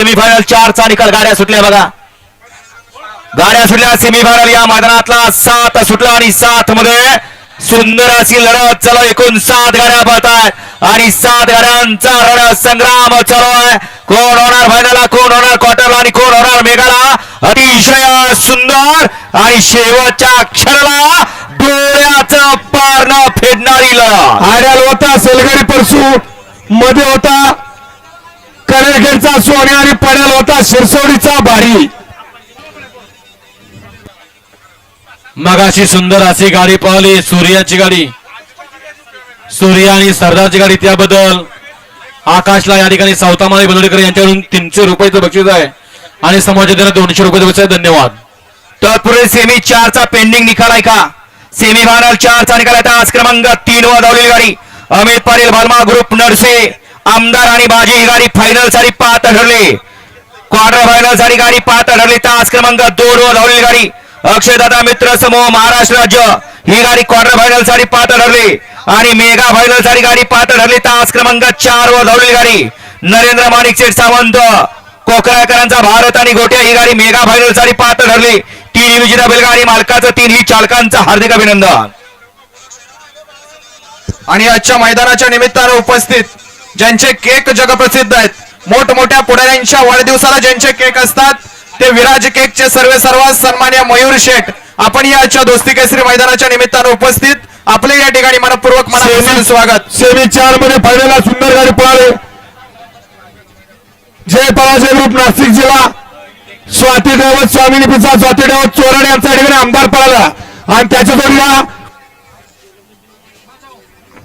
Semifinal चारचा निकाल. गाड्या सुटल्या बघा. गाड्या सुटल्या सेमीफायनल या मैदानातला सात सुटला आणि सात मध्ये सुंदर अशी लढत. चालू एकूण सात गाड्या पळतात आणि सात गाड्यांचा रण संग्राम चालू आहे कोण होणार फायनलला कोण होणार क्वार्टरला आणि कोण होणार मेघाला? अतिशय सुंदर आणि शेवटच्या क्षणाला डोळ्याचं पारणं फेडणारी लढत. आयडल होता सेलगडी परसू. मध्ये होता. कनेरखेडचा सोने आणि पडेल होता शिरसोडीचा भारी मगाशी सुंदर अशी गाडी पळाली सूर्याची गाडी. सूर्य आणि सरदारची गाडी त्याबद्दल. आकाशला या ठिकाणी सावतामाळी बलोडेकर यांच्याकडून तीनशे रुपयाचं बक्षीस आहे. आणि समाजाला दोनशे रुपयाचं बक्षीस आहे. धन्यवाद. तत्पूर्वी सेमी चारचा पेंडिंग निकाल आहे का? सेमी फायनल चारचा निकाल आहे. आज क्रमांक तीन वर धावलेली गाडी. अमित पाटील भालमा ग्रुप नरसे. आमदार आणि बाजी ही गाडी फायनलसाठी पात्र ठरली क्वार्टर फायनलसाठी गाडी पात्र ठरली तास क्रमांक दोन वर धावलेली गाडी. अक्षयदादा मित्र समूह महाराष्ट्र राज्य ही गाडी क्वार्टर फायनलसाठी पाहत ठरली आणि मेगा फायनलसाठी गाडी पात्र ठरली तास क्रमांक चार वर धावलेली गाडी. नरेंद्र माणिक शेठ सावंत कोकराकरांचा भारत आणि गोट्या ही गाडी मेगा फायनलसाठी पात्र ठरली तीन विजेता बैलगाडी मालकाचं तीनही चालकांचं हार्दिक अभिनंदन. आणि आजच्या मैदानाच्या निमित्तानं उपस्थित ज्यांचे केक जगप्रसिद्ध आहेत. मोठमोठ्या पुढाऱ्यांच्या वाढदिवसाला ज्यांचे केक असतात ते विराज केकचे सर्व सर्वात सन्मान्य मयूर शेठ. आपण या आजच्या दोस्ती केसरी मैदानाच्या निमित्तानं उपस्थित. आपले या ठिकाणी मनपूर्वक मनापासून स्वागत. सेमी चारमध्ये फायनलला सुंदर गाडी पळाली. जय पराजय ग्रुप नाशिक जिल्हा. स्वाती ड्रायव्हर स्वामिनी पिसा स्वाती ड्रायव्हर चोराड यांचा ठिकाणी आमदार पळाला. आणि त्याच्या जोडीला